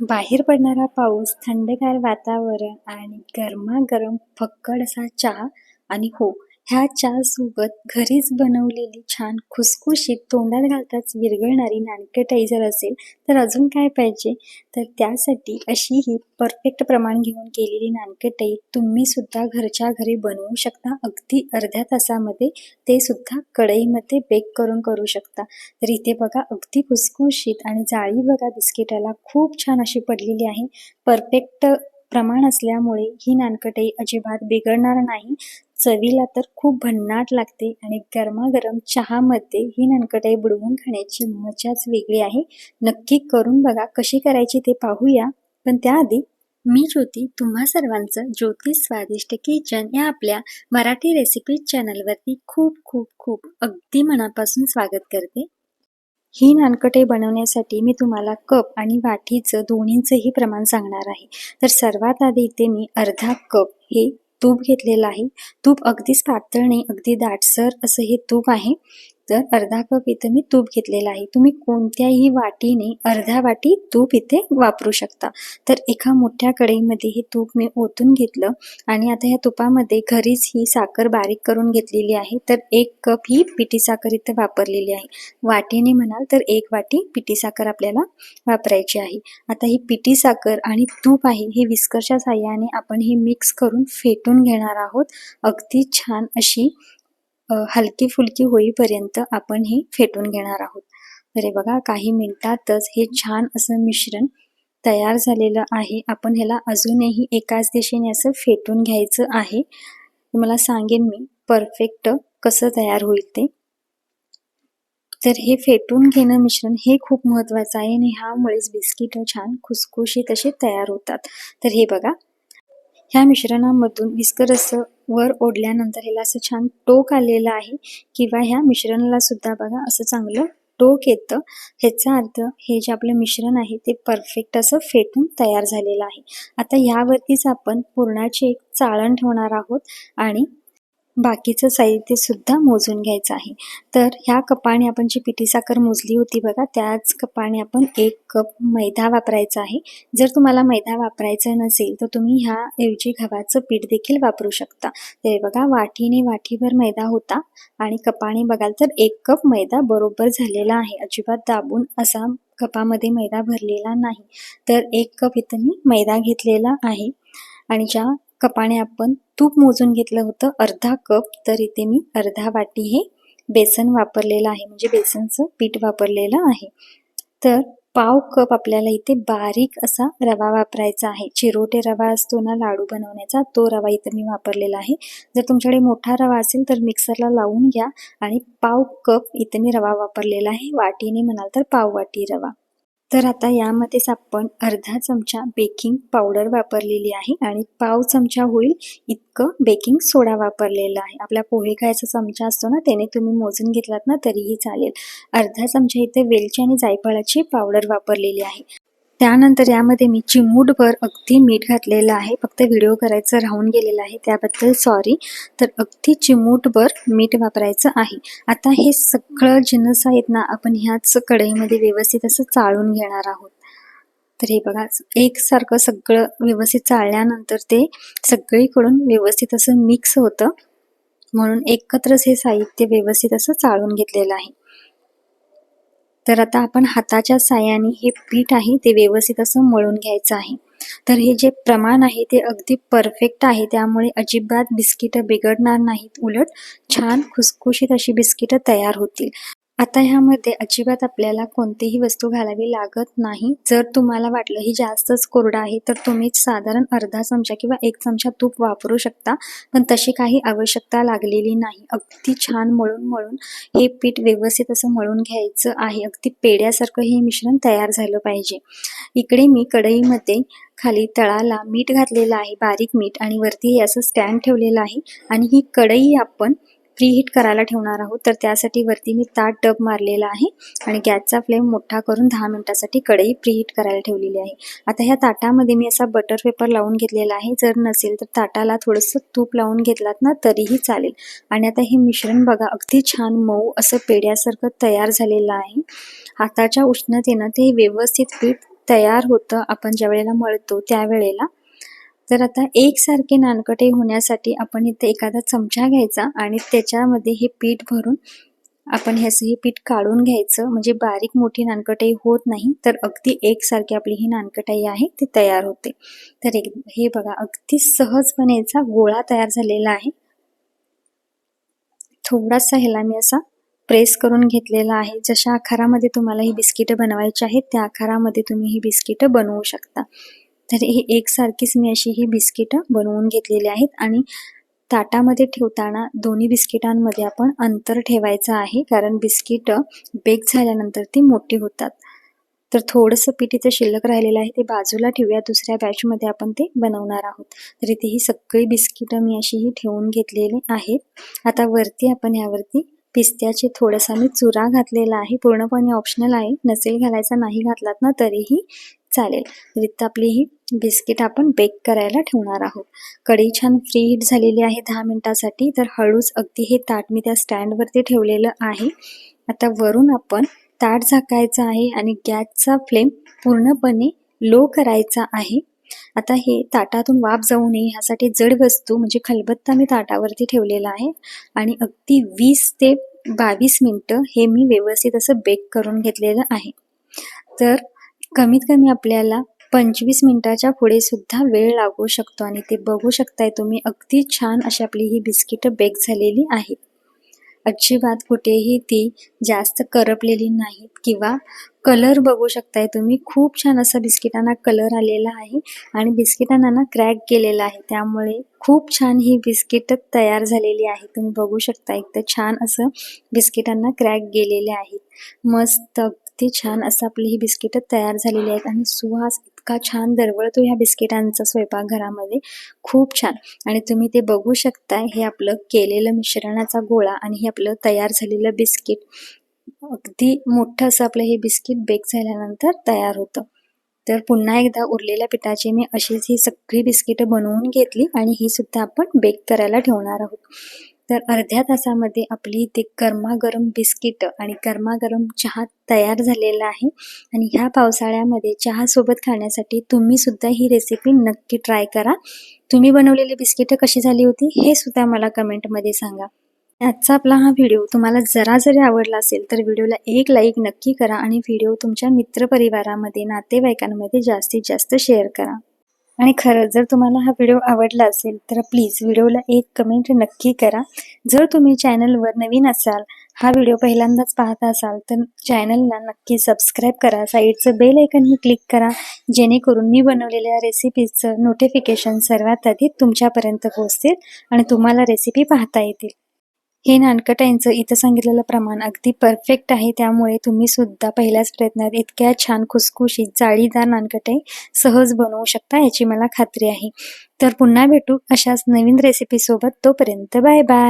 बाहेर पडणारा पाऊस, थंडगार वातावरण आणि गरमागरम फक्कड असा चहा आणि हो ह्या चहासोबत घरीच बनवलेली छान खुसखुशीत तोंडात घालताच विरघळणारी नानकटाई जर असेल तर अजून काय पाहिजे? तर त्यासाठी अशी ही परफेक्ट प्रमाण घेऊन केलेली नानकटाई तुम्ही सुद्धा घरच्या घरी बनवू शकता. अगदी अर्ध्या तासामध्ये ते सुद्धा कढईमध्ये बेक करून करू शकता. तर इथे बघा अगदी खुसखुशीत आणि जाळी बघा बिस्किटाला खूप छान अशी पडलेली आहे. परफेक्ट प्रमाण असल्यामुळे ही नानकटाई अजिबात बिघडणार नाही. चवीला तर खूप भन्नाट लागते आणि गरमागरम चहामध्ये ही ननकटाई बुडवून खाण्याची मजाच वेगळी आहे. नक्की करून बघा कशी करायची ते पाहूया. पण त्याआधी मी ज्योती तुम्हा सर्वांचं ज्योती स्वादिष्ट किचन या आपल्या मराठी रेसिपी चॅनलवरती खूप खूप खूप अगदी मनापासून स्वागत करते. ही नानकटे बनवण्यासाठी मी तुम्हाला कप आणि वाटीचं दोन्हींचंही प्रमाण सांगणार आहे. तर सर्वात आधी इथे मी अर्धा कप हे तूप घेतलेलं आहे. तूप अगदीच पातळ नाही अगदी दाटसर असं हे तूप आहे. तर अर्धा कप इथं मी तूप घेतलेलं आहे. तुम्ही कोणत्याही वाटीने अर्धा वाटी तूप इथे वापरू शकता. तर एका मोठ्या कढईमध्ये हे तूप मी ओतून घेतलं आणि आता ह्या तुपामध्ये घरीच ही साखर बारीक करून घेतलेली आहे. तर एक कप ही पिठी साखर इथे वापरलेली आहे. वाटीने म्हणाल तर एक वाटी पिठी साखर आपल्याला वापरायची आहे. आता ही पिठी साखर आणि तूप आहे हे विस्करच्या साह्याने आपण हे मिक्स करून फेटून घेणार आहोत. अगदी छान अशी हलकी फुलकी होईपर्यंत आपण हे फेटून घेणार आहोत. तर हे बघा काही मिनिटातच हे छान असं मिश्रण तयार झालेलं आहे. आपण ह्याला अजूनही एकाच दिशेने असं फेटून घ्यायचं आहे. तुम्हाला सांगेन मी परफेक्ट कसं तयार होईल ते. तर हे फेटून घेणं मिश्रण हे खूप महत्वाचं आहे आणि ह्यामुळेच बिस्किट छान खुसखुशीत असे तयार होतात. तर हे बघा ह्या मिश्रणामधून विस्कर असं वर ओढल्यानंतर ह्याला असं छान टोक आलेलं आहे. किंवा ह्या मिश्रणाला सुद्धा बघा असं चांगलं टोक येतं. ह्याचा अर्थ हे जे आपलं मिश्रण आहे ते परफेक्ट असं फेटून तयार झालेलं आहे. आता ह्यावरतीच आपण पुरणाचे एक चाळण ठेवणार आहोत आणि बाकीचं साहित्य सुद्धा मोजून घ्यायचं आहे. तर ह्या कपाने आपण जी पिठी साखर मोजली होती बघा त्याच कपाने आपण एक कप मैदा वापरायचा आहे. जर तुम्हाला मैदा वापरायचा नसेल तर तुम्ही ह्या ऐवजी गव्हाचं पीठ देखील वापरू शकता. तर बघा वाटीने वाटीभर मैदा होता आणि कपाने बघाल तर एक कप मैदा बरोबर झालेला आहे. अजिबात दाबून असा कपामध्ये मैदा भरलेला नाही. तर एक कप इथं मी मैदा घेतलेला आहे आणि ज्या कपाने आपण तूप मोजून घेतलं होतं अर्धा कप तर इथे मी अर्धा वाटी हे बेसन वापरलेलं आहे म्हणजे बेसनचं पीठ वापरलेलं आहे. तर पाव कप आपल्याला इथे बारीक असा रवा वापरायचा आहे. चिरोटे रवा असतो ना लाडू बनवण्याचा तो रवा इथं मी वापरलेला आहे. जर तुमच्याकडे मोठा रवा असेल तर मिक्सरला लावून घ्या आणि पाव कप इथं मी रवा वापरलेला आहे. वाटीने म्हणाल तर पाव वाटी रवा. तर आता यामध्येच आपण अर्धा चमचा बेकिंग पावडर वापरलेली आहे आणि पाव चमचा होईल इतकं बेकिंग सोडा वापरलेला आहे. आपला पोहे खायचा चमचा असतो ना त्याने तुम्ही मोजून घेतलात ना तरीही चालेल. अर्धा चमचा इथे वेलची आणि जायफळाची पावडर वापरलेली आहे. त्यानंतर यामध्ये मी चिमूटभर अगदी मीठ घातलेलं आहे. फक्त व्हिडिओ करायचं राहून गेलेलं आहे त्याबद्दल सॉरी तर अगदी चिमूटभर मीठ वापरायचं आहे. आता हे सगळं जिन्नस आहेत ना आपण ह्याच कढईमध्ये व्यवस्थित असं चाळून घेणार आहोत. तर हे बघा एकसारखं सगळं व्यवस्थित चाळल्यानंतर ते सगळीकडून व्यवस्थित असं मिक्स होतं. म्हणून एकत्रच हे साहित्य व्यवस्थित असं चाळून घेतलेलं आहे. तर आता आपण हाताच्या साह्याने हे पीठ आहे ते व्यवस्थित असं मळून घ्यायचं आहे. तर हे जे प्रमाण आहे ते अगदी परफेक्ट आहे. त्यामुळे अजिबात बिस्किट बिघडणार नाहीत. उलट छान खुसखुशीत अशी बिस्किट तयार होतील. आता ह्यामध्ये अजिबात आपल्याला कोणतीही वस्तू घालावी लागत नाही. जर तुम्हाला वाटलं ही जास्तच कोरडा आहे तर तुम्ही साधारण अर्धा चमचा किंवा एक चमचा तूप वापरू शकता. पण तशी काही आवश्यकता लागलेली नाही. अगदी छान मळून मळून हे पीठ व्यवस्थित असं मळून घ्यायचं आहे. अगदी पेड्यासारखं हे मिश्रण तयार झालं पाहिजे. इकडे मी कढईमध्ये खाली तळाला मीठ घातलेलं आहे बारीक मीठ. आणि वरती हे असं स्टँड ठेवलेलं आहे. आणि ही कढई आपण प्रीहीट करायला ठेवणार आहोत. तर त्यासाठी वरती मी ताट डब मारलेला आहे आणि गॅसचा फ्लेम मोठा करून दहा मिनिटासाठी कढई प्रीहीट करायला ठेवलेली आहे. आता ह्या ताटामध्ये मी असा बटर पेपर लावून घेतलेला आहे. जर नसेल तर ताटाला थोडंसं तूप लावून घेतलात ना तरीही चालेल. आणि आता हे मिश्रण बघा अगदी छान मऊ असं पेड्यासारखं तयार झालेलं आहे. हाताच्या उष्णतेनं ते व्यवस्थित पीठ तयार होतं. आपण ज्या वेळेला मळतो त्यावेळेला तर आता एकसारखे नानकटे होण्यासाठी आपण इथे एखादा चमचा घ्यायचा आणि त्याच्यामध्ये हे पीठ भरून आपण ह्याचं हे पीठ काढून घ्यायचं. म्हणजे बारीक मोठी नानकटाई होत नाही तर अगदी एकसारखी आपली ही नानकटाई आहे ती तयार होते. तर एक हे बघा अगदी सहजपणे याचा गोळा तयार झालेला आहे. थोडासा ह्याला मी असा प्रेस करून घेतलेला आहे. जशा आकारामध्ये तुम्हाला ही बिस्किटं बनवायची आहेत त्या आकारामध्ये तुम्ही ही बिस्किटं बनवू शकता. तर ही एकसारखीच मी अशी ही बिस्किटं बनवून घेतलेली आहेत आणि ताटामध्ये ठेवताना दोन्ही बिस्किटांमध्ये आपण अंतर ठेवायचं आहे कारण बिस्किटं बेक झाल्यानंतर ती मोठी होतात. तर थोडंसं पीठ शिल्लक राहिलेलं आहे ते बाजूला ठेवूया दुसऱ्या बॅचमध्ये आपण ते बनवणार आहोत. तर इथे ही सगळी बिस्किटं मी अशी ही ठेवून घेतलेली आहेत. आता वरती आपण यावरती पिस्त्याचे थोडासा मी चुरा घातलेला आहे पूर्णपणे ऑप्शनल आहे नसेल घालायचा नाही घातलात ना तरीही चालेल. तर इथं आपली ही बिस्किट आपण बेक करायला ठेवणार आहोत. कढई छान फ्री हीट झालेली आहे दहा मिनिटासाठी तर हळूच अगदी हे ताट मी त्या स्टँडवरती ठेवलेलं आहे. आता वरून आपण ताट झाकायचं आहे आणि गॅसचा फ्लेम पूर्णपणे लो करायचा आहे. आता हे ताटातून वाफ जाऊ नये ह्यासाठी जड वस्तू म्हणजे खलबत्ता मी ताटावरती ठेवलेला आहे. आणि अगदी वीस ते बावीस मिनटं हे मी व्यवस्थित असं बेक करून घेतलेलं आहे. तर कमीत कमी आपल्याला पंचवीस मिनिटाच्या पुढे सुद्धा वेळ लागू शकतो आणि ते बघू शकताय तुम्ही. अगदी छान अशी आपली ही बिस्किटं बेक झालेली आहेत. अजिबात कुठेही ती जास्त करपलेली नाहीत किंवा कलर बघू शकताय तुम्ही. खूप छान असा बिस्किटांना कलर आलेला आहे आणि बिस्किटांना ना क्रॅक गेलेला आहे. त्यामुळे खूप छान ही बिस्किट तयार झालेली आहे तुम्ही बघू शकता तर छान असं बिस्किटांना क्रॅक गेलेले आहेत. मस्त अगदी छान असं आपली ही बिस्किट तयार झालेली आहेत आणि सुवास इतका छान दरवळतो ह्या बिस्किटांचा स्वयंपाकघरामध्ये खूप छान. आणि तुम्ही ते बघू शकताय हे आपलं केलेलं मिश्रणाचा गोळा आणि हे आपलं तयार झालेलं बिस्किट. अगदी मोठं असं आपलं हे बिस्किट बेक झाल्यानंतर तयार होतं. तर पुन्हा एकदा उरलेल्या पिठाची मी अशीच ही सगळी बिस्किटं बनवून घेतली आणि ही सुद्धा आपण बेक करायला ठेवणार आहोत. तर अर्ध्या तासामध्ये आपली इथे गरमागरम बिस्किट आणि गरमागरम चहा तयार झालेला आहे. आणि ह्या पावसाळ्यामध्ये चहासोबत खाण्यासाठी तुम्ही सुद्धा ही रेसिपी नक्की ट्राय करा. तुम्ही बनवलेली बिस्किटं कशी झाली होती हे सुद्धा मला कमेंटमध्ये सांगा. आजचा आपला हा व्हिडिओ तुम्हाला जरा जरी आवडला असेल तर व्हिडिओला एक लाईक नक्की करा आणि व्हिडिओ तुमच्या मित्रपरिवारामध्ये नातेवाईकांमध्ये जास्तीत जास्त शेअर करा. आणि खरंच जर तुम्हाला हा व्हिडिओ आवडला असेल तर प्लीज व्हिडिओला एक कमेंट नक्की करा. जर तुम्ही चॅनलवर नवीन असाल हा व्हिडिओ पहिल्यांदाच पाहत असाल तर चॅनलला नक्की सबस्क्राईब करा. साईडचं बेल आयकनही क्लिक करा जेणेकरून मी बनवलेल्या रेसिपीजचं नोटिफिकेशन सर्वात आधी तुमच्यापर्यंत पोहोचतील आणि तुम्हाला रेसिपी पाहता येतील. हे नानकटाईंचं इथं सांगितलेलं प्रमाण अगदी परफेक्ट आहे. त्यामुळे तुम्ही सुद्धा पहिल्याच प्रयत्नात इतक्या छान खुसखुशीत जाळीदार नानकटाई सहज बनवू शकता याची मला खात्री आहे. तर पुन्हा भेटू अशाच नवीन रेसिपीसोबत तोपर्यंत बाय बाय